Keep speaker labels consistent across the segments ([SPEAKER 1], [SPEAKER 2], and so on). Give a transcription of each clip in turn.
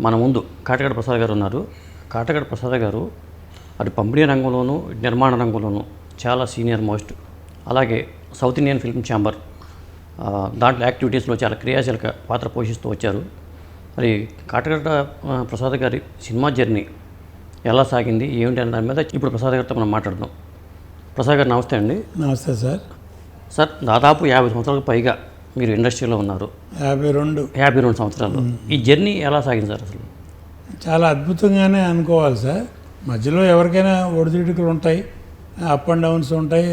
[SPEAKER 1] మన ముందు కాటగడ ప్రసాద్ గారు ఉన్నారు. కాటగడ ప్రసాద్ గారు అటు పంపిణీ రంగంలోనూ నిర్మాణ రంగంలోనూ చాలా సీనియర్ మోస్ట్. అలాగే సౌత్ ఇండియన్ ఫిల్మ్ ఛాంబర్ దాంట్లో యాక్టివిటీస్లో చాలా క్రియాశీలక పాత్ర పోషిస్తూ వచ్చారు. మరి కాటగడ ప్రసాద్ గారి సినిమా జర్నీ ఎలా సాగింది? ఏమిటి అనే దాని మీద ఇప్పుడు ప్రసాద్ గారితో మనం మాట్లాడదాం. ప్రసాద్ గారు నమస్తే అండి.
[SPEAKER 2] నమస్తే సార్.
[SPEAKER 1] సార్ దాదాపు యాభై సంవత్సరాలకు పైగా మీరు ఇండస్ట్రీలో ఉన్నారు.
[SPEAKER 2] యాభై రెండు.
[SPEAKER 1] యాభై రెండు సంవత్సరాలు ఈ జర్నీ ఎలా సాగింది సార్ అసలు?
[SPEAKER 2] చాలా అద్భుతంగానే అనుకోవాలి సార్. మధ్యలో ఎవరికైనా ఒడిదుడుకులు ఉంటాయి అప్ అండ్ డౌన్స్ ఉంటాయి.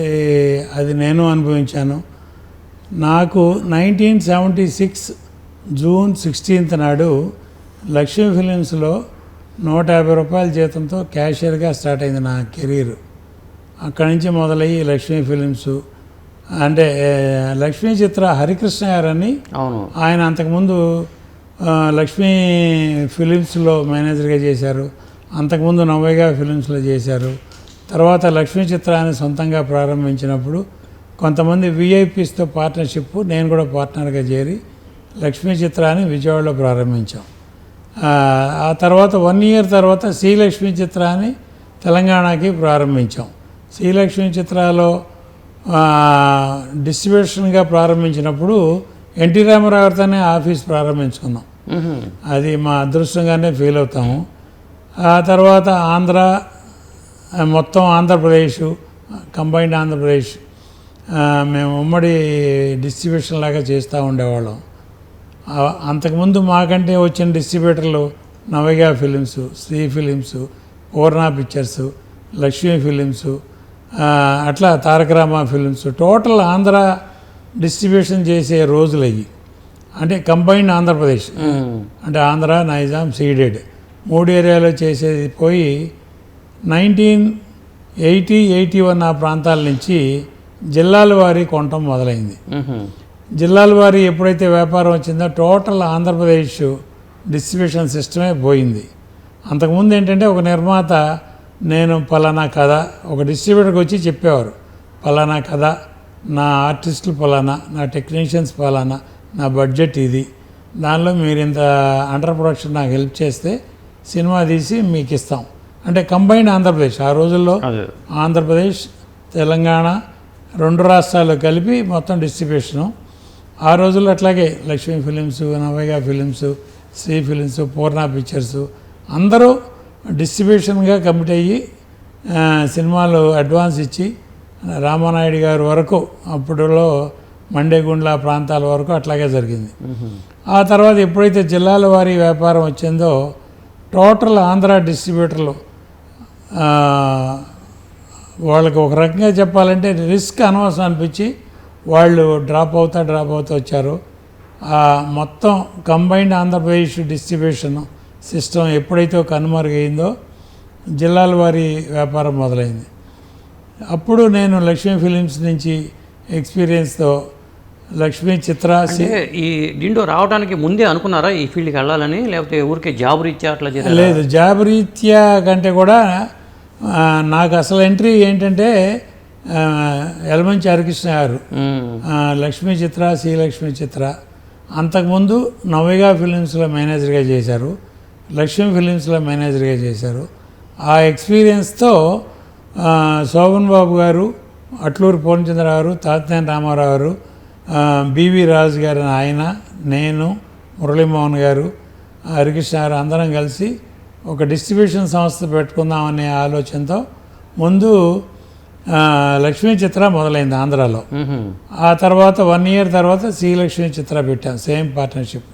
[SPEAKER 2] అది నేను అనుభవించాను. నాకు nineteen seventy six June sixteenth నాడు లక్ష్మీ ఫిలిమ్స్లో నూట యాభై రూపాయల జీతంతో క్యాషియర్గా స్టార్ట్ అయింది నా కెరీర్. అక్కడి నుంచి మొదలయ్యి లక్ష్మీ ఫిలిమ్స్ అంటే లక్ష్మీ చిత్ర హరికృష్ణ గారని
[SPEAKER 1] అవును.
[SPEAKER 2] ఆయన అంతకుముందు లక్ష్మీ ఫిలిమ్స్లో మేనేజర్గా చేశారు. అంతకుముందు నవ్వయ్య ఫిలిమ్స్లో చేశారు. తర్వాత లక్ష్మీ చిత్రాన్ని సొంతంగా ప్రారంభించినప్పుడు కొంతమంది విఐపీస్తో పార్ట్నర్షిప్ నేను కూడా పార్ట్నర్గా చేరి లక్ష్మీ చిత్రాన్ని విజయవాడలో ప్రారంభించాం. ఆ, తర్వాత వన్ ఇయర్ తర్వాత శ్రీలక్ష్మి చిత్రాన్ని తెలంగాణకి ప్రారంభించాం. శ్రీలక్ష్మి చిత్రాలో డిస్ట్రిబ్యూషన్గా ప్రారంభించినప్పుడు ఎన్టీ రామారావు గారితోనే ఆఫీస్ ప్రారంభించుకున్నాం. అది మా అదృష్టంగానే ఫీల్ అవుతాము. ఆ తర్వాత ఆంధ్ర మొత్తం ఆంధ్రప్రదేశ్ కంబైన్డ్ ఆంధ్రప్రదేశ్ మేము ఉమ్మడి డిస్ట్రిబ్యూషన్ లాగా చేస్తూ ఉండేవాళ్ళం. అంతకుముందు మాకంటే వచ్చిన డిస్ట్రిబ్యూటర్లు నవగా films Sri films Poorna pictures Lakshmi films అట్లా Taraka Rama films total Andhra distribution చేసే రోజులు అయ్యి. అంటే కంబైన్డ్ ఆంధ్రప్రదేశ్. అంటే ఆంధ్ర నైజాం సీడెడ్. మూడు ఏరియాలో చేసేది పోయి నైన్టీన్ ఎయిటీ ఎయిటీ వన్ ఆ ప్రాంతాల నుంచి జిల్లాల వారి కొనటం మొదలైంది. జిల్లాల వారి ఎప్పుడైతే వ్యాపారం వచ్చిందో టోటల్ ఆంధ్రప్రదేశ్ డిస్ట్రిబ్యూషన్ సిస్టమే పోయింది. అంతకుముందు ఏంటంటే ఒక నిర్మాత నేను పలానా కథ ఒక డిస్ట్రిబ్యూటర్కి వచ్చి చెప్పేవారు. పలానా కథ నా ఆర్టిస్టులు పలానా నా టెక్నీషియన్స్ పలానా నా బడ్జెట్ ఇది. దానిలో మీరు ఇంత అండర్ ప్రొడక్షన్ నాకు హెల్ప్ చేస్తే సినిమా తీసి మీకు ఇస్తాం. అంటే కంబైన్డ్ ఆంధ్రప్రదేశ్. ఆ రోజుల్లో ఆంధ్రప్రదేశ్ తెలంగాణ రెండు రాష్ట్రాలు కలిపి మొత్తం డిస్ట్రిబ్యూషను. ఆ రోజుల్లో అట్లాగే Lakshmi films నవయ్య films Sri films Poorna pictures అందరూ డిస్ట్రిబ్యూషన్గా కమిట్ అయ్యి సినిమాలు అడ్వాన్స్ ఇచ్చి రామానాయుడు గారి వరకు అప్పుడులో మండేగుండ్ల ప్రాంతాల వరకు అట్లాగే జరిగింది. ఆ తర్వాత ఎప్పుడైతే జిల్లాల వారి వ్యాపారం వచ్చిందో టోటల్ ఆంధ్ర డిస్ట్రిబ్యూటర్లు వాళ్ళకి ఒక రకంగా చెప్పాలంటే రిస్క్ అనవసరం అనిపించి వాళ్ళు డ్రాప్ అవుతా డ్రాప్ అవుతా వచ్చారు. మొత్తం కంబైన్డ్ ఆంధ్రప్రదేశ్ డిస్ట్రిబ్యూషను సిస్టమ్ ఎప్పుడైతే కనుమరుగైందో జిల్లాల వారి వ్యాపారం మొదలైంది. అప్పుడు నేను లక్ష్మీ ఫిలిమ్స్ నుంచి ఎక్స్పీరియన్స్తో లక్ష్మీ చిత్ర
[SPEAKER 1] ఈ దీంట్లో రావడానికి ముందే అనుకున్నారా ఈ ఫీల్డ్కి వెళ్ళాలని? లేకపోతే ఊరికే జాబ్ రీత్యా అట్లా
[SPEAKER 2] లేదు జాబ్ రీత్యా కంటే కూడా నాకు అసలు ఎంట్రీ ఏంటంటే ఆ, యలమంచి హరికృష్ణ గారు. లక్ష్మీ చిత్ర శ్రీలక్ష్మి చిత్ర. అంతకుముందు నవగా ఫిలిమ్స్లో మేనేజర్గా చేశారు. లక్ష్మీ ఫిలిమ్స్లో మేనేజర్గా చేశారు ఆ ఎక్స్పీరియన్స్తో శోభన్ బాబు గారు అట్లూరు పూర్ణచంద్ర గారు తాతనేని రామారావు గారు బివి రాజు గారు ఆయన నేను మురళీమోహన్ గారు హరికృష్ణ గారు అందరం కలిసి ఒక డిస్ట్రిబ్యూషన్ సంస్థ పెట్టుకుందామనే ఆలోచనతో ముందు లక్ష్మీ చిత్ర మొదలైంది ఆంధ్రాలో. ఆ తర్వాత వన్ ఇయర్ తర్వాత శ్రీలక్ష్మి చిత్ర పెట్టాం సేమ్ పార్ట్నర్షిప్.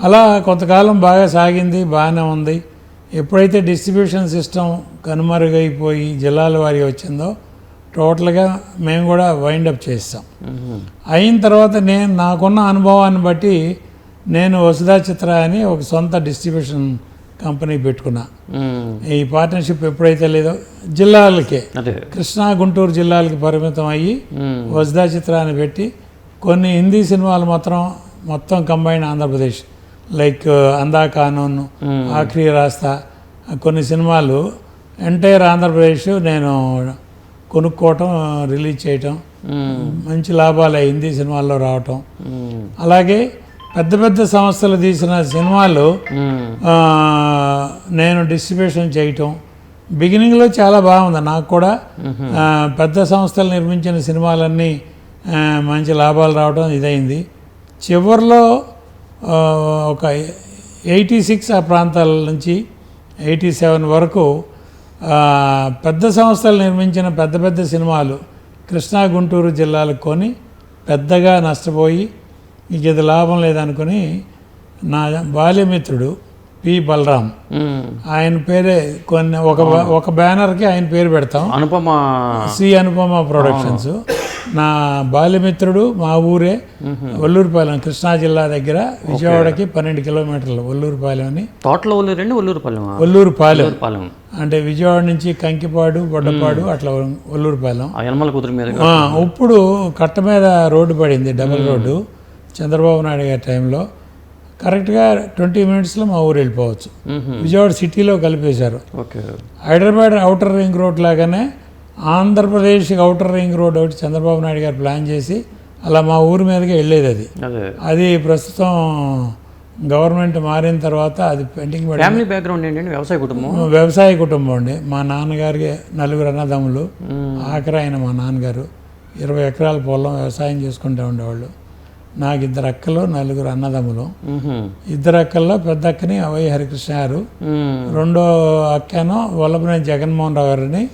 [SPEAKER 2] అలా కొంతకాలం బాగా సాగింది బాగానే ఉంది ఎప్పుడైతే డిస్ట్రిబ్యూషన్ సిస్టమ్ కనుమరుగైపోయి జిల్లాల వారి వచ్చిందో టోటల్గా మేము కూడా వైండప్ చేస్తాం. అయిన తర్వాత నేను నాకున్న అనుభవాన్ని బట్టి నేను వసుధా చిత్ర అని ఒక సొంత డిస్ట్రిబ్యూషన్ కంపెనీ పెట్టుకున్నా. ఈ పార్ట్నర్షిప్ ఎప్పుడైతే లేదో జిల్లాలకే కృష్ణా గుంటూరు జిల్లాలకి పరిమితం అయ్యి
[SPEAKER 1] మ్మ్.
[SPEAKER 2] వజ్దా చిత్రాన్ని పెట్టి కొన్ని హిందీ సినిమాలు మాత్రం మొత్తం కంబైన్ ఆంధ్రప్రదేశ్ లైక్ అందా కానూన్
[SPEAKER 1] మ్మ్.
[SPEAKER 2] ఆఖరి రాస్తా. కొన్ని సినిమాలు ఎంటైర్ ఆంధ్రప్రదేశ్ నేను కొనుక్కోవటం రిలీజ్ చేయటం
[SPEAKER 1] మ్మ్.
[SPEAKER 2] మంచి లాభాలు హిందీ సినిమాల్లో రావటం.
[SPEAKER 1] మ్మ్.
[SPEAKER 2] అలాగే పెద్ద పెద్ద సంస్థలు తీసిన సినిమాలు నేను డిస్ట్రిబ్యూషన్ చేయటం. బిగినింగ్లో చాలా బాగుంది. నాకు కూడా పెద్ద సంస్థలు నిర్మించిన సినిమాలన్నీ మంచి లాభాలు రావడం ఇదైంది. చివరిలో ఒక ఎయిటీ సిక్స్ ఆ ప్రాంతాల నుంచి ఎయిటీ సెవెన్ వరకు పెద్ద సంస్థలు నిర్మించిన పెద్ద పెద్ద సినిమాలు కృష్ణా గుంటూరు జిల్లాలకు కొని పెద్దగా నష్టపోయి ఇక ఇది లాభం లేదనుకుని నా బాల్యమిత్రుడు పి. బలరాం. ఆయన పేరే కొన్ని ఒక ఒక బ్యానర్కి ఆయన పేరు పెడతాం.
[SPEAKER 1] అనుపమ
[SPEAKER 2] సి. అనుపమ ప్రొడక్షన్స్. నా బాల్యమిత్రుడు మా ఊరే ఒల్లూరుపాలెం కృష్ణా జిల్లా దగ్గర విజయవాడకి పన్నెండు కిలోమీటర్లు ఒల్లూరుపాలెం అని.
[SPEAKER 1] తోటలో ఒల్లూరుపాలెం
[SPEAKER 2] ఒల్లూరుపాలెం
[SPEAKER 1] ఒల్లూరుపాలెం
[SPEAKER 2] అంటే విజయవాడ నుంచి కంకిపాడు బొడ్డపాడు అట్లా ఒల్లూరుపాలెం
[SPEAKER 1] మీద
[SPEAKER 2] ఇప్పుడు కట్ట మీద రోడ్డు పడింది డబుల్ రోడ్డు. చంద్రబాబు నాయుడు గారి టైంలో. కరెక్ట్గా ట్వంటీ మినిట్స్లో మా ఊరు వెళ్ళిపోవచ్చు. విజయవాడ సిటీలో కలిపేశారు. హైదరాబాద్ అవుటర్ రింగ్ రోడ్ లాగానే ఆంధ్రప్రదేశ్కి అవుటర్ రింగ్ రోడ్ ఒకటి చంద్రబాబు నాయుడు గారు ప్లాన్ చేసి అలా మా ఊరి మీదకి వెళ్ళేది అది.
[SPEAKER 1] అదే.
[SPEAKER 2] ప్రస్తుతం గవర్నమెంట్ మారిన తర్వాత అది పెండింగ్ పడి
[SPEAKER 1] ఫ్యామిలీ బ్యాక్గ్రౌండ్ ఏంటండి? వ్యవసాయ కుటుంబం?
[SPEAKER 2] వ్యవసాయ కుటుంబం అండి. మా నాన్నగారికి నలుగురు అన్నదమ్ములు.
[SPEAKER 1] మ్మ్.
[SPEAKER 2] ఆఖరి ఆయన మా నాన్నగారు. ఇరవై ఎకరాల పొలం వ్యవసాయం చేసుకుంటూ ఉండేవాళ్ళు. నాకు ఇద్దరు అక్కలు నలుగురు అన్నదమ్ములు.
[SPEAKER 1] మ్మ్.
[SPEAKER 2] ఇద్దరు అక్కల్లో పెద్ద అక్కని అవై హరికృష్ణ గారు. రెండో అక్కను వల్లభనేని జగన్మోహన్ రావు గారిని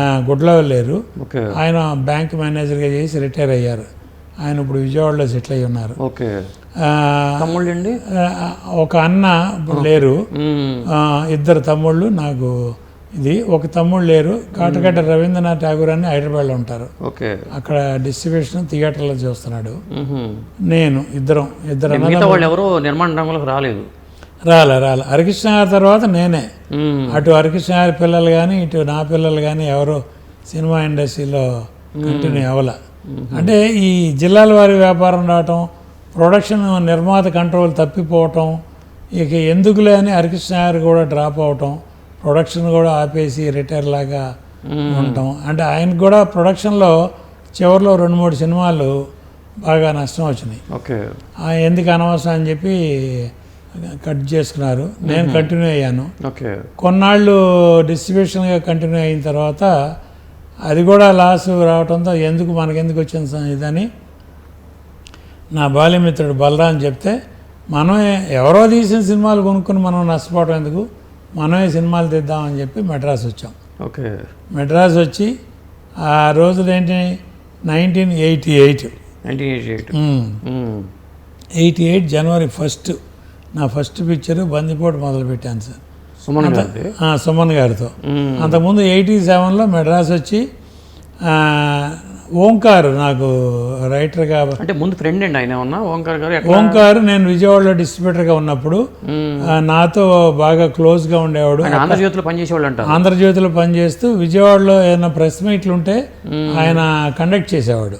[SPEAKER 2] గుడ్లో వెళ్ళారు
[SPEAKER 1] ఓకే.
[SPEAKER 2] ఆయన బ్యాంక్ మేనేజర్గా చేసి రిటైర్ అయ్యారు. ఆయన ఇప్పుడు విజయవాడలో సెటిల్ అయ్యి ఉన్నారు. ఒక అన్న ఇప్పుడు లేరు. ఇద్దరు తమ్ముళ్ళు నాకు ఇది ఒక తమ్ముళ్ళు లేరు. కాటగడ్డ రవీంద్రనాథ్ ఠాగూర్ అని హైదరాబాద్లో ఉంటారు.
[SPEAKER 1] ఓకే.
[SPEAKER 2] అక్కడ డిస్ట్రిబ్యూషన్ థియేటర్లో చూస్తున్నాడు. నేను ఇద్దరం ఇద్దరు
[SPEAKER 1] ఎవరో నిర్మాణ రంగంలోకి రాలేదు.
[SPEAKER 2] రాలే రాలే. హరికృష్ణ గారి తర్వాత నేనే. అటు హరికృష్ణ గారి పిల్లలు కానీ ఇటు నా పిల్లలు కానీ ఎవరు సినిమా ఇండస్ట్రీలో కంటిన్యూ అవ్వాల. అంటే ఈ జిల్లాల వారి వ్యాపారం రావటం ప్రొడక్షన్ నిర్మాత కంట్రోల్ తప్పిపోవటం ఇక ఎందుకులే అని హరికృష్ణ గారు కూడా డ్రాప్ అవటం ప్రొడక్షన్ కూడా ఆపేసి రిటైర్ లాగా ఉండటం అంటే ఆయనకు కూడా ప్రొడక్షన్లో చివరిలో రెండు మూడు సినిమాలు బాగా నష్టం వచ్చినాయి.
[SPEAKER 1] ఓకే.
[SPEAKER 2] ఎందుకు అనవసరం అని చెప్పి కట్ చేసుకున్నారు. నేను కంటిన్యూ అయ్యాను.
[SPEAKER 1] ఓకే.
[SPEAKER 2] కొన్నాళ్ళు డిస్ట్రిబ్యూషన్గా కంటిన్యూ అయిన తర్వాత అది కూడా లాస్ రావడంతో ఎందుకు మనకెందుకు వచ్చింది ఇదని నా బాల్యమిత్రుడు బలరాం చెప్తే మనమే ఎవరో తీసిన సినిమాలు కొనుక్కొని మనం నష్టపోవడం ఎందుకు? మనమే సినిమాలు తీద్దామని చెప్పి మెడ్రాస్ వచ్చాం.
[SPEAKER 1] ఓకే.
[SPEAKER 2] మెడ్రాస్ వచ్చి ఆ రోజులు ఏంటి? Nineteen eighty eight.
[SPEAKER 1] Nineteen eighty eight.
[SPEAKER 2] Eighty eight జనవరి ఫస్ట్. నా ఫస్ట్ పిక్చర్ బందిపోటు మొదలుపెట్టాను సార్.
[SPEAKER 1] సుమన్
[SPEAKER 2] సుమన్ గారితో. అంతకుముందు ఎయిటీ సెవెన్లో మెడ్రాస్ వచ్చి ఓంకార్ నాకు రైటర్గా
[SPEAKER 1] అంటే ముందు ఫ్రెండ్ అండి ఆయన ఏమన్నా? ఓంకార్ గారు
[SPEAKER 2] ఓంకార్ నేను విజయవాడలో డిస్ట్రిబ్యూటర్గా ఉన్నప్పుడు నాతో బాగా క్లోజ్గా ఉండేవాడు.
[SPEAKER 1] ఆయన ఆంధ్రజ్యోతిలో పనిచేసేవాళ్ళు అంటారు.
[SPEAKER 2] ఆంధ్రజ్యోతిలో పనిచేస్తూ విజయవాడలో ఏదైనా ప్రెస్ మీట్లు ఉంటే ఆయన కండక్ట్ చేసేవాడు.